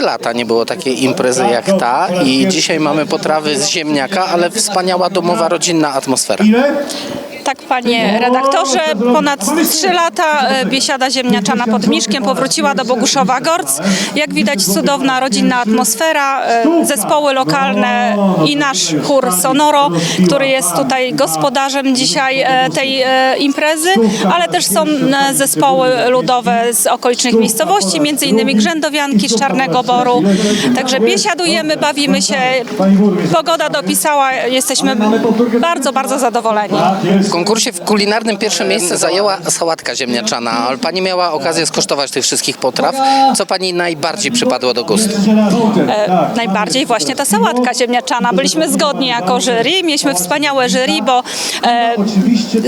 lata nie było takiej imprezy jak ta i dzisiaj mamy potrawy z ziemniaka, ale wspaniała domowa, rodzinna atmosfera. Tak, panie redaktorze, ponad 3 lata e, biesiada ziemniaczana pod Miszkiem powróciła do Boguszowa Gorc. Jak widać cudowna rodzinna atmosfera, e, zespoły lokalne i nasz chór Sonoro, który jest tutaj gospodarzem dzisiaj e, tej imprezy, ale też są zespoły ludowe z okolicznych miejscowości, między innymi Grzędowianki z Czarnego Boru. Także biesiadujemy, bawimy się. Pogoda dopisała, jesteśmy bardzo, bardzo zadowoleni. W konkursie w kulinarnym pierwsze miejsce zajęła sałatka ziemniaczana, ale pani miała okazję skosztować tych wszystkich potraw. Co pani najbardziej przypadło do gustu? E, najbardziej właśnie ta sałatka ziemniaczana. Byliśmy zgodni jako jury, mieliśmy wspaniałe jury, bo e,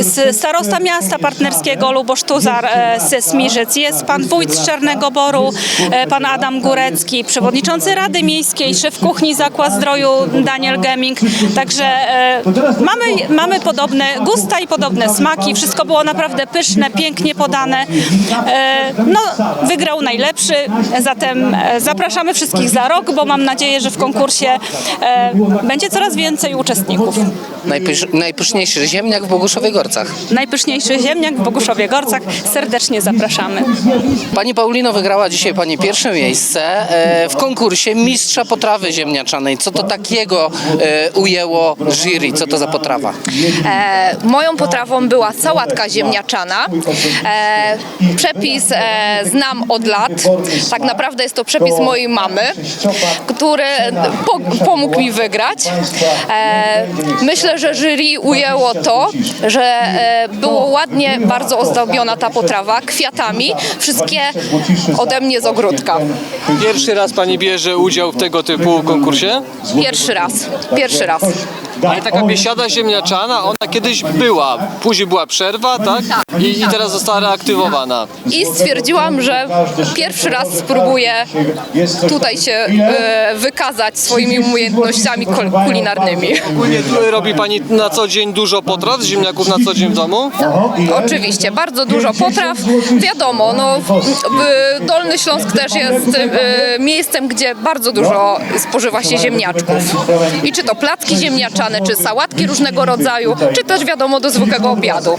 z starosta miasta partnerskiego Lubosz Tuzar e, ze Smirzyc, jest pan wójt z Czarnego Boru, e, pan Adam Górecki, przewodniczący Rady Miejskiej, szef kuchni Zakład Zdroju Daniel Gemming. Także e, mamy, mamy podobne gusta i podobne smaki. Wszystko było naprawdę pyszne, pięknie podane. E, no, wygrał najlepszy, zatem e, zapraszamy wszystkich za rok, bo mam nadzieję, że w konkursie e, będzie coraz więcej uczestników. Najpysz, najpyszniejszy ziemniak w Boguszowie Gorcach. Najpyszniejszy ziemniak w Boguszowie Gorcach. Serdecznie zapraszamy. Pani Paulino wygrała dzisiaj pani pierwsze miejsce w konkursie mistrza potrawy ziemniaczanej. Co to takiego ujęło jury? Co to za potrawa? E, moją potrawą była sałatka ziemniaczana. E, przepis e, znam od lat. Tak naprawdę jest to przepis mojej mamy, który po, pomógł mi wygrać. E, myślę, że jury ujęło to, że było ładnie bardzo ozdobiona ta potrawa kwiatami. Wszystkie ode mnie z ogródka. Pierwszy raz pani bierze udział w tego typu konkursie? Pierwszy raz. Pierwszy raz. Ale taka biesiada ziemniaczana, ona kiedyś była. Później była przerwa, tak? I, i teraz została reaktywowana. I stwierdziłam, że pierwszy raz spróbuję tutaj się e, wykazać swoimi umiejętnościami kul- kulinarnymi. Ogólnie tu robi pani na co dzień dużo potraw z ziemniaków na co dzień w domu? Oczywiście, bardzo dużo potraw. Wiadomo, no, w- Dolny Śląsk też jest e, miejscem, gdzie bardzo dużo spożywa się ziemniaczków. I czy to placki ziemniaczane, czy sałatki różnego rodzaju, czy też wiadomo do zwykłego obiadu.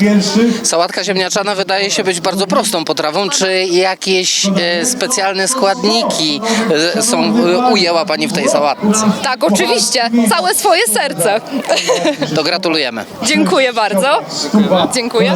Sałatka ziemniaczana wydaje się być bardzo prostą potrawą. Czy jakieś e, specjalne składniki e, są, e, ujęła pani w tej sałatce? Tak, oczywiście, całe swoje serce. To gratulujemy. Dziękuję bardzo. Dziękuję.